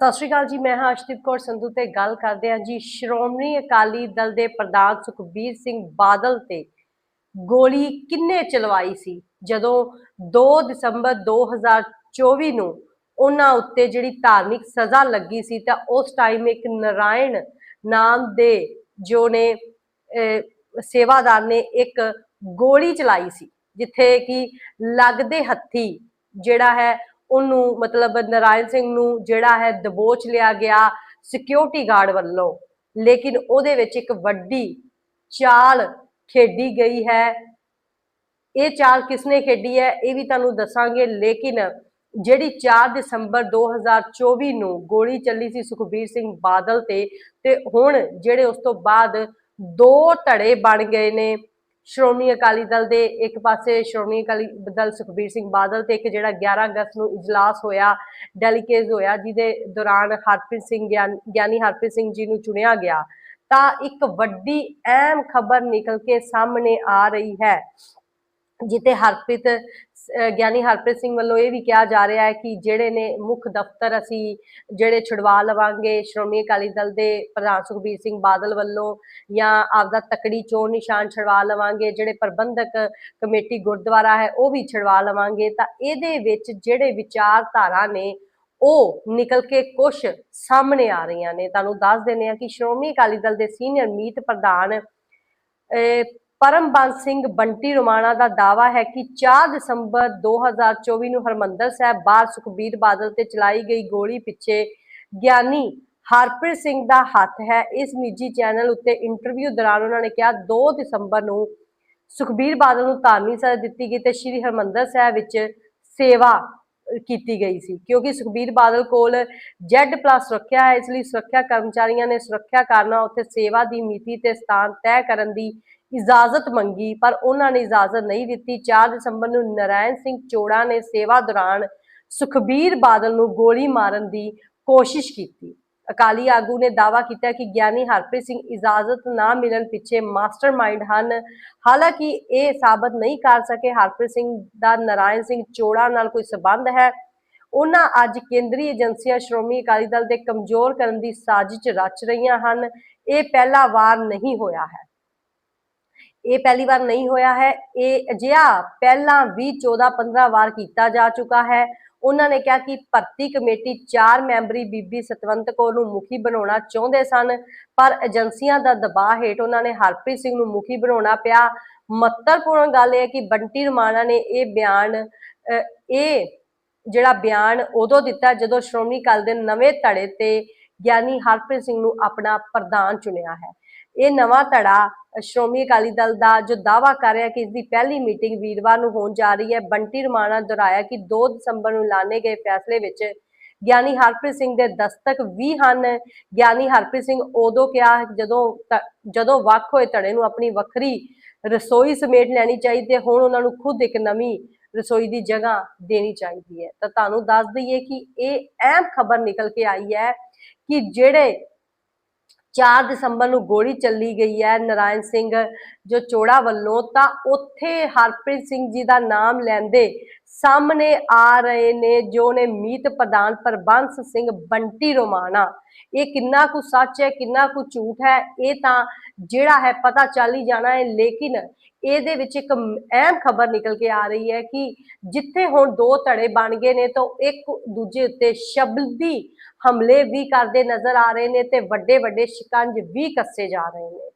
ਸਤਿ ਸ਼੍ਰੀ ਅਕਾਲ ਜੀ ਮੈਂ ਹਾਂ ਅਸ਼ਦੀਪ ਕੌਰ ਸੰਧੂ ਤੇ ਗੱਲ ਕਰਦੇ ਹਾਂ ਜੀ ਸ਼੍ਰੋਮਣੀ ਅਕਾਲੀ ਦਲ ਦੇ ਪ੍ਰਧਾਨ ਸੁਖਬੀਰ ਸਿੰਘ ਬਾਦਲ ਤੇ ਗੋਲੀ ਕਿੰਨੇ ਚਲਵਾਈ ਸੀ? ਜਦੋਂ 2 ਦਸੰਬਰ 2024 ਨੂੰ ਉਹਨਾਂ ਉੱਤੇ ਜਿਹੜੀ ਧਾਰਮਿਕ ਸਜ਼ਾ ਲੱਗੀ ਸੀ ਤਾਂ ਉਸ ਟਾਈਮ ਇੱਕ ਨਰਾਇਣ ਨਾਮ ਦੇ ਜੋ ਨੇ ਅਹ, ਸੇਵਾਦਾਰ ਨੇ ਇੱਕ ਗੋਲੀ ਚਲਾਈ ਸੀ ਜਿੱਥੇ ਕਿ ਲੱਗਦੇ ਹੱਥੀ ਜਿਹੜਾ ਹੈ ਉਹਨੂੰ ਮਤਲਬ ਨਰਾਇਣ ਸਿੰਘ ਨੂੰ ਜਿਹੜਾ ਹੈ ਦਬੋਚ ਲਿਆ ਗਿਆ ਸਿਕਿਉਰਿਟੀ ਗਾਰਡ ਵੱਲੋਂ। ਲੇਕਿਨ ਉਹਦੇ ਵਿੱਚ ਇੱਕ ਵੱਡੀ ਚਾਲ ਖੇਡੀ ਗਈ ਹੈ। ਇਹ ਚਾਲ ਕਿਸਨੇ ਖੇਡੀ ਹੈ ਇਹ ਵੀ ਤੁਹਾਨੂੰ ਦੱਸਾਂਗੇ। ਲੇਕਿਨ ਜਿਹੜੀ 4 ਦਸੰਬਰ 2024 ਨੂੰ ਗੋਲੀ ਚੱਲੀ ਸੀ ਸੁਖਬੀਰ ਸਿੰਘ ਬਾਦਲ ਤੇ ਤੇ ਹੁਣ ਜਿਹੜੇ ਉਸ ਤੋਂ ਬਾਅਦ ਦੋ ਧੜੇ ਬਣ ਗਏ ਨੇ। ਸ਼੍ਰੋਮਣੀ ਅਕਾਲੀ ਦਲ ਦੇ ਇੱਕ ਪਾਸੇ ਸ਼੍ਰੋਮਣੀ ਅਕਾਲੀ ਦਲ ਸੁਖਬੀਰ ਸਿੰਘ ਬਾਦਲ ਤੇ ਇੱਕ ਜਿਹੜਾ 11 ਅਗਸਤ ਨੂੰ ਇਜਲਾਸ ਹੋਇਆ ਡੈਲੀਕੇਜ ਹੋਇਆ, ਜਿਹਦੇ ਦੌਰਾਨ ਹਰਪ੍ਰੀਤ ਸਿੰਘ ਗਿਆਨ- ਗਿਆਨੀ ਹਰਪ੍ਰੀਤ ਸਿੰਘ ਜੀ ਨੂੰ ਚੁਣਿਆ ਗਿਆ। ਤਾਂ ਇੱਕ ਵੱਡੀ ਅਹਿਮ ਖਬਰ ਨਿਕਲ ਕੇ ਸਾਹਮਣੇ ਆ ਰਹੀ ਹੈ ਜਿੱਤੇ ਹਰਪ੍ਰੀਤ ਗਿਆਨੀ ਹਰਪ੍ਰੀਤ ਸਿੰਘ ਵੱਲੋਂ ਇਹ ਵੀ ਕਿਹਾ ਜਾ ਰਿਹਾ ਹੈ ਕਿ ਜਿਹੜੇ ਨੇ ਮੁੱਖ ਦਫ਼ਤਰ ਅਸੀਂ ਜਿਹੜੇ ਛੁਡਵਾ ਲਵਾਂਗੇ, ਸ਼੍ਰੋਮਣੀ ਅਕਾਲੀ ਦਲ ਦੇ ਪ੍ਰਧਾਨ ਸੁਖਬੀਰ ਸਿੰਘ ਬਾਦਲ ਵੱਲੋਂ ਜਾਂ ਆਪਦਾ ਤਕੜੀ ਚੋਣ ਨਿਸ਼ਾਨ ਛਡਵਾ ਲਵਾਂਗੇ, ਜਿਹੜੇ ਪ੍ਰਬੰਧਕ ਕਮੇਟੀ ਗੁਰਦੁਆਰਾ ਹੈ ਉਹ ਵੀ ਛੁਡਵਾ ਲਵਾਂਗੇ, ਤਾਂ ਇਹਦੇ ਵਿੱਚ ਜਿਹੜੇ ਵਿਚਾਰਧਾਰਾ ਨੇ ਉਹ ਨਿਕਲ ਕੇ ਕੁਝ ਸਾਹਮਣੇ ਆ ਰਹੀਆਂ ਨੇ। ਤੁਹਾਨੂੰ ਦੱਸ ਦਿੰਦੇ ਆ ਕਿ ਸ਼੍ਰੋਮਣੀ ਅਕਾਲੀ ਦਲ ਦੇ ਸੀਨੀਅਰ ਮੀਤ ਪ੍ਰਧਾਨ, ਅਹ ਪਰਮਬੰਸ ਸਿੰਘ ਬੰਟੀ ਰੋਮਾਣਾ ਦਾ ਦਾਵਾ ਹੈ ਕਿ 4 ਦਸੰਬਰ 2024 ਨੂੰ ਹਰਮੰਦਰ ਸਾਹਿਬ ਬਾਹਰ ਸੁਖਬੀਰ ਬਾਦਲ ਤੇ ਚਲਾਈ ਗਈ ਗੋਲੀ ਪਿੱਛੇ ਗਿਆਨੀ ਹਰਪ੍ਰੀਤ ਸਿੰਘ ਦਾ ਹੱਥ ਹੈ। ਇਸ ਨਿੱਜੀ ਚੈਨਲ ਉੱਤੇ ਇੰਟਰਵਿਊ ਦੌਰਾਨ ਉਹਨਾਂ ਨੇ ਕਿਹਾ 2 ਦਸੰਬਰ ਨੂੰ ਸੁਖਬੀਰ ਬਾਦਲ ਨੂੰ ਧਾਰਮਿਕ ਸਜ਼ਾ ਦਿੱਤੀ ਗਈ ਤੇ ਸ੍ਰੀ ਹਰਮੰਦਰ ਸਾਹਿਬ ਵਿੱਚ ਸੇਵਾ ਕੀਤੀ ਗਈ ਸੀ, ਕਿਉਂਕਿ ਸੁਖਬੀਰ ਬਾਦਲ ਕੋਲ Z+ ਸੁਰੱਖਿਆ ਹੈ, ਇਸ ਲਈ ਸੁਰੱਖਿਆ ਕਰਮਚਾਰੀਆਂ ਨੇ ਸੁਰੱਖਿਆ ਕਾਰਨਾਂ ਉੱਥੇ ਸੇਵਾ ਦੀ ਮਿਤੀ ਤੇ ਸਥਾਨ ਤੈਅ ਕਰਨ ਦੀ ਇਜਾਜ਼ਤ ਮੰਗੀ, ਪਰ ਉਹਨਾਂ ਨੇ ਇਜਾਜ਼ਤ ਨਹੀਂ ਦਿੱਤੀ। 4 ਦਸੰਬਰ ਨੂੰ ਨਰਾਇਣ ਸਿੰਘ ਚੋੜਾ ਨੇ ਸੇਵਾ ਦੌਰਾਨ ਸੁਖਬੀਰ ਬਾਦਲ ਨੂੰ ਗੋਲੀ ਮਾਰਨ ਦੀ ਕੋਸ਼ਿਸ਼ ਕੀਤੀ। ਅਕਾਲੀ ਆਗੂ ਨੇ ਦਾਅਵਾ ਕੀਤਾ ਕਿ ਗਿਆਨੀ ਹਰਪ੍ਰੀਤ ਸਿੰਘ ਇਜਾਜ਼ਤ ਨਾ ਮਿਲਣ ਪਿੱਛੇ ਮਾਸਟਰਮਾਈਂਡ ਹਨ। ਹਾਲਾਂਕਿ ਇਹ ਸਾਬਤ ਨਹੀਂ ਕਰ ਸਕੇ। ਹਰਪ੍ਰੀਤ ਸਿੰਘ ਦਾ ਨਰਾਇਣ ਸਿੰਘ ਚੋੜਾ ਨਾਲ ਕੋਈ ਸਬੰਧ ਹੈ। ਉਹਨਾਂ ਅੱਜ ਕੇਂਦਰੀ ਏਜੰਸੀਆਂ ਸ਼੍ਰੋਮਣੀ ਅਕਾਲੀ ਦਲ ਦੇ ਕਮਜ਼ੋਰ ਕਰਨ ਦੀ ਸਾਜ਼ਿਸ਼ ਰਚ ਰਹੀਆਂ ਹਨ। ਇਹ ਪਹਿਲਾ ਵਾਰ ਨਹੀਂ ਹੋਇਆ ਹੈ। ਇਹ ਪਹਿਲੀ ਵਾਰ ਨਹੀਂ ਹੋਇਆ ਹੈ। ਇਹ ਅਜਿਹਾ ਪਹਿਲਾਂ ਵੀ 14 15 ਵਾਰ ਕੀਤਾ ਜਾ ਚੁੱਕਾ ਹੈ। ਉਹਨਾਂ ਨੇ ਕਿਹਾ ਕਿ ਭਰਤੀ ਕਮੇਟੀ 4 ਮੈਂਬਰੀ ਬੀਬੀ ਸਤਵੰਤ ਕੌਰ ਨੂੰ ਮੁਖੀ ਬਣਾਉਣਾ ਚਾਹੁੰਦੇ ਸਨ ਪਰ ਏਜੰਸੀਆਂ ਦਾ ਦਬਾਅ ਹੇਠ ਉਹਨਾਂ ਨੇ ਹਰਪ੍ਰੀਤ ਸਿੰਘ ਨੂੰ ਮੁਖੀ ਬਣਾਉਣਾ ਪਿਆ। ਮਹੱਤਵਪੂਰਨ ਗੱਲ ਇਹ ਹੈ ਕਿ ਬੰਟੀ ਰਮਾਣਾ ਨੇ ਇਹ ਬਿਆਨ ਅਹ, ਇਹ ਜਿਹੜਾ ਬਿਆਨ ਉਦੋਂ ਦਿੱਤਾ ਜਦੋਂ ਸ਼੍ਰੋਮਣੀ ਅਕਾਲੀ ਦੇ ਨਵੇਂ ਧੜੇ ਤੇ ਗਿਆਨੀ ਹਰਪ੍ਰੀਤ ਸਿੰਘ ਨੂੰ ਆਪਣਾ ਪ੍ਰਧਾਨ ਚੁਣਿਆ ਹੈ। ਇਹ ਨਵਾਂ ਧੜਾ ਸ਼੍ਰੋਮਣੀ ਅਕਾਲੀ ਦਲ ਦਾ ਜੋ ਦਾਵਾ ਕਰ ਰਿਹਾ ਕਿ ਇਸ ਦੀ ਪਹਿਲੀ ਮੀਟਿੰਗ ਵੀਰਵਾਰ ਨੂੰ ਹੋਣ ਜਾ ਰਹੀ ਹੈ, ਬੰਟੀ ਰਮਾਣਾ ਦੁਹਰਾਇਆ ਕਿ 2 ਦਸੰਬਰ ਨੂੰ ਲਾਣੇ ਗਏ ਫੈਸਲੇ ਵਿੱਚ ਗਿਆਨੀ ਹਰਪ੍ਰੀਤ ਸਿੰਘ ਦੇ ਦਸਤਕ ਵੀ ਹਨ। ਗਿਆਨੀ ਹਰਪ੍ਰੀਤ ਸਿੰਘ ਉਦੋਂ ਕਿਹਾ ਜਦੋਂ ਤ- ਜਦੋਂ ਵੱਖ ਹੋਏ ਧੜੇ ਨੂੰ ਆਪਣੀ ਵੱਖਰੀ ਰਸੋਈ ਸਮੇਟ ਲੈਣੀ ਚਾਹੀਦੀ ਹੈ, ਹੁਣ ਉਹਨਾਂ ਨੂੰ ਖੁਦ ਇੱਕ ਨਵੀਂ ਰਸੋਈ ਦੀ ਜਗ੍ਹਾ ਦੇਣੀ ਚਾਹੀਦੀ ਹੈ। ਤਾਂ ਤੁਹਾਨੂੰ ਦੱਸ ਦਈਏ ਕਿ ਇਹ ਅਹਿਮ ਖਬਰ ਨਿਕਲ ਕੇ ਆਈ ਹੈ ਕਿ ਜਿਹੜੇ 4 ਦਸੰਬਰ ਨੂੰ ਗੋਲੀ ਚੱਲੀ ਗਈ ਹੈ ਨਰਾਇਣ ਸਿੰਘ ਜੋ ਚੋੜਾ ਵੱਲੋਂ, ਤਾਂ ਉੱਥੇ ਹਰਪ੍ਰੀਤ ਸਿੰਘ ਜੀ ਦਾ ਨਾਮ ਲੈਂਦੇ ਸਾਹਮਣੇ ਆ ਰਹੇ ਨੇ ਜੋ ਨੇ ਮੀਤ ਪ੍ਰਧਾਨ ਪ੍ਰਬੰਸ ਸਿੰਘ ਬੰਟੀ ਰੋਮਾਣਾ। ਇਹ ਕਿੰਨਾ ਕੁ ਸੱਚ ਹੈ, ਕਿੰਨਾ ਕੁ ਝੂਠ ਹੈ, ਇਹ ਤਾਂ ਜਿਹੜਾ ਹੈ ਪਤਾ ਚੱਲ ਹੀ ਜਾਣਾ ਹੈ, ਲੇਕਿਨ ਇਹਦੇ ਵਿੱਚ ਇੱਕ ਅਹਿਮ ਖਬਰ ਨਿਕਲ ਕੇ ਆ ਰਹੀ ਹੈ ਕਿ ਜਿੱਥੇ ਹੁਣ ਦੋ ਧੜੇ ਬਣ ਗਏ ਨੇ ਤਾਂ ਇੱਕ ਦੂਜੇ ਉੱਤੇ ਸ਼ਬਦੀ ਹਮਲੇ ਵੀ ਕਰਦੇ ਨਜ਼ਰ ਆ ਰਹੇ ਨੇ ਤੇ ਵੱਡੇ ਵੱਡੇ ਸ਼ਿਕੰਜ ਵੀ ਕੱਸੇ ਜਾ ਰਹੇ ਨੇ।